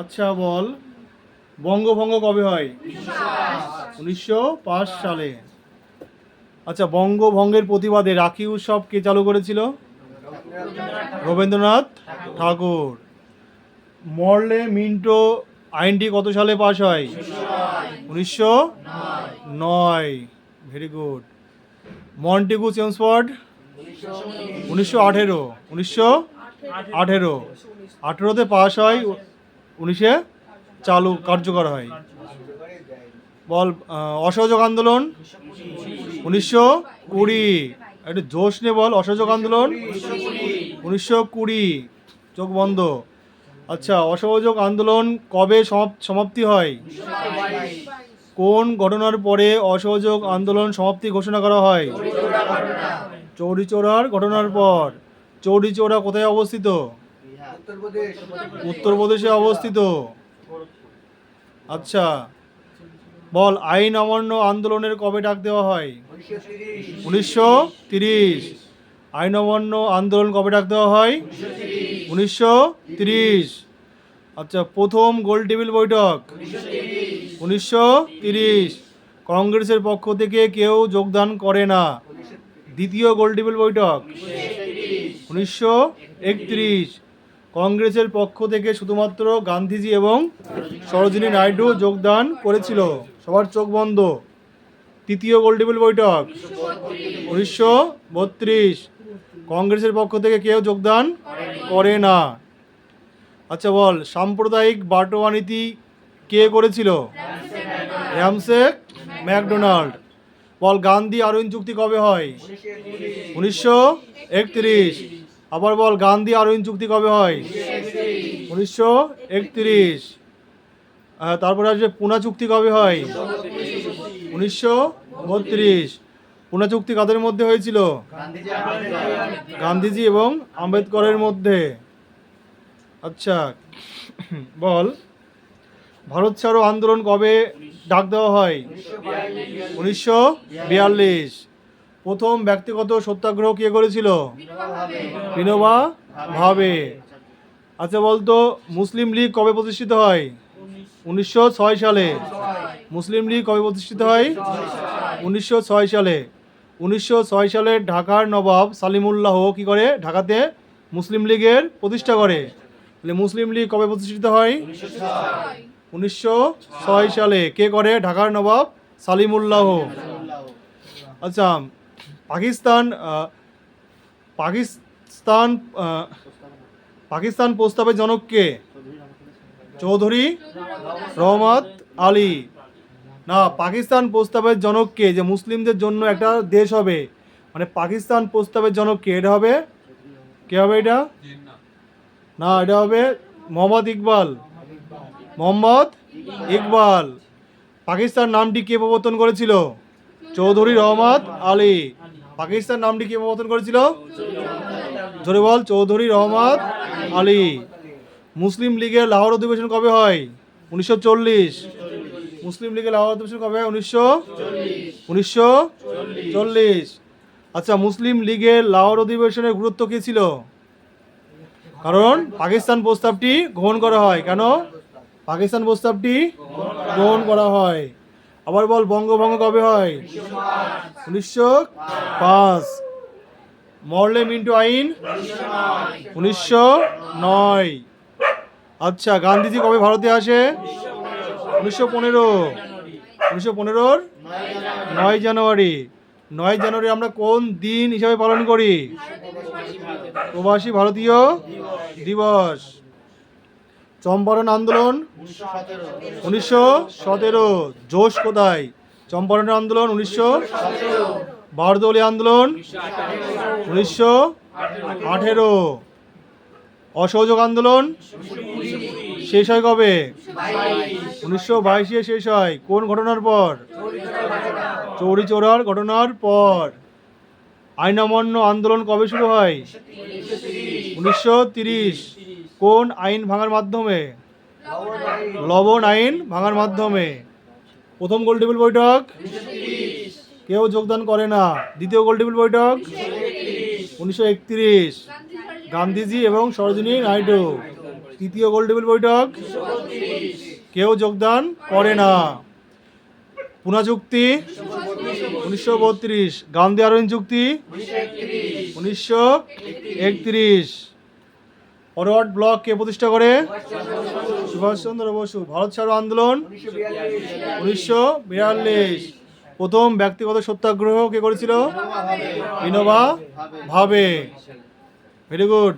আচ্ছা বল। বঙ্গভঙ্গ কবে হয়? উনিশশো পাঁচ সালে। আচ্ছা বঙ্গভঙ্গের প্রতিবাদে রাখি উৎসব কে চালু করেছিল? রবীন্দ্রনাথ ঠাকুর। মরলে মিন্টো আইনটি কত সালে পাশ হয়? উনিশশো নয়। ভেরি গুড মন্টেগু চেমসফোর্ড উনিশশো আঠেরো। উনিশশো আঠেরো। আঠেরোতে পাস হয় উনিশে চালু কার্যকর হয়। বল অসহযোগ আন্দোলন উনিশশো কুড়ি। একটু জোশ নে বল, অসহযোগ আন্দোলন উনিশশো কুড়ি। চোখ বন্ধ। আচ্ছা অসহযোগ আন্দোলন কবে সমাপ- সমাপ্তি হয়? কোন ঘটনার পরে অসহযোগ আন্দোলন সমাপ্তি ঘোষণা করা হয়? চৌরি চৌরার ঘটনার পর। চৌরি চৌরা কোথায় অবস্থিত? উত্তরপ্রদেশে। অবস্থিত। আচ্ছা বল, আইন অমান্য আন্দোলনের কবে ডাক দেওয়া হয়? উনিশশো তিরিশ। আইন অমান্য আন্দোলন কবে ডাক দেওয়া হয়? উনিশশো তিরিশ। আচ্ছা প্রথম গোল টেবিল বৈঠক। উনিশশো তিরিশ। কংগ্রেসের পক্ষ থেকে কেউ যোগদান করে না। দ্বিতীয় গোল টেবিল বৈঠক। উনিশশো একত্রিশ। কংগ্রেসের পক্ষ থেকে শুধুমাত্র গান্ধীজি এবং সরোজিনী নাইডু যোগদান করেছিল। সবার চোখ বন্ধ। তৃতীয় গোল টেবিল বৈঠক। উনিশশো বত্রিশ। কংগ্রেসের পক্ষ থেকে কেউ যোগদান করে না। আচ্ছা বল, সাম্প্রদায়িক বাটোয়া নীতি কে করেছিল? Ramsay MacDonald. বল, গান্ধী আরউইন চুক্তি কবে হয়? উনিশশো একত্রিশ। আবার বল, গান্ধী আরউইন চুক্তি কবে হয়? উনিশশো একত্রিশ। তারপরে আসবে, পুনা চুক্তি কবে হয়? উনিশশো বত্রিশ। পুনা চুক্তি কাদের মধ্যে হয়েছিল? গান্ধীজি এবং আম্বেদকরের মধ্যে। আচ্ছা বল, ভারত ছাড়ো আন্দোলন কবে ডাক দেওয়া হয়? উনিশশো বিয়াল্লিশ। প্রথম ব্যক্তিগত সত্যাগ্রহ কে করেছিল? বিনোবা ভাবে। আচ্ছা বলতো, মুসলিম লীগ কবে প্রতিষ্ঠিত হয়? উনিশশো ছয় সালে। মুসলিম লীগ কবে প্রতিষ্ঠিত হয়? উনিশশো ছয় সালে। উনিশশো ছয় সালে ঢাকার নবাব সালিমুল্লাহ কি করে? ঢাকাতে মুসলিম লীগের প্রতিষ্ঠা করে। তাহলে মুসলিম লীগ কবে প্রতিষ্ঠিত হয়? উনিশশো ছয় সালে। কে করে? ঢাকার নবাব সালিমুল্লাহ। আচ্ছা পাকিস্তান পাকিস্তান পাকিস্তান প্রস্তাবের জনককে চৌধুরী রহমত আলী। না, পাকিস্তান প্রস্তাবের জনককে যে মুসলিমদের জন্য একটা দেশ হবে। মানে পাকিস্তান প্রস্তাবের জনককে এটা হবে? কে হবে এটা? না, এটা হবে মোহাম্মদ ইকবাল। মোহাম্মদ ইকবাল। পাকিস্তান নামটি কে প্রবর্তন করেছিল? চৌধুরী রহমত আলী। পাকিস্তান নামটি কে প্রবর্তন করেছিল? জোরে বল, চৌধুরী রহমত আলী। মুসলিম লীগের লাহোর অধিবেশন কবে হয়? উনিশশো চল্লিশ। মুসলিম লীগের লাহোর অধিবেশন কবে হয়? উনিশশো উনিশশো চল্লিশ। আচ্ছা মুসলিম লীগের লাহোর অধিবেশনের গুরুত্ব কী ছিল? কারণ পাকিস্তান প্রস্তাবটি গ্রহণ করা হয়। কেন? পাকিস্তান প্রস্তাবটি গ্রহণ করা হয়। আবার বল, বঙ্গভঙ্গ কবে হয়? উনিশশো পাঁচ। মরলে মিন্টু আইন? উনিশশো নয়। আচ্ছা গান্ধীজি কবে ভারতে আসে? উনিশশো পনেরো। উনিশশো পনেরোর নয় জানুয়ারি। নয় জানুয়ারি আমরা কোন দিন হিসাবে পালন করি? প্রবাসী ভারতীয় দিবস। চম্পারণ আন্দোলন? উনিশশো সতেরো। জোশ কোথায়? চম্পারণ আন্দোলন উনিশশো বারদৌলি আন্দোলন উনিশশো আঠেরো। অসহযোগ আন্দোলন শেষ হয় কবে? উনিশশো বাইশে শেষ হয়। কোন ঘটনার পর? চৌরি চৌরার ঘটনার পর। আইন অমান্য আন্দোলন কবে শুরু হয়? উনিশশো তিরিশ। কোন আইন ভাঙার মাধ্যমে? লবণ আইন ভাঙার মাধ্যমে। প্রথম গোল টেবিল বৈঠক? কেউ যোগদান করে না। দ্বিতীয় গোল টেবিল বৈঠক? উনিশশো একত্রিশ। গান্ধীজি এবং সরোজিনী নাইডু। তৃতীয় গোল টেবিল বৈঠক? কেউ যোগদান করে না। পুনা চুক্তি? উনিশশো বত্রিশ। গান্ধী আরোহণ চুক্তি? উনিশশো একত্রিশ। ফরওয়ার্ড ব্লক কে প্রতিষ্ঠা করে? সুভাষচন্দ্র বসু। ভারত ছাড়ো আন্দোলন? উনিশশো বিয়াল্লিশ। প্রথম ব্যক্তিগত সত্যাগ্রহ কে করেছিল? বিনোবা ভাবে। Very good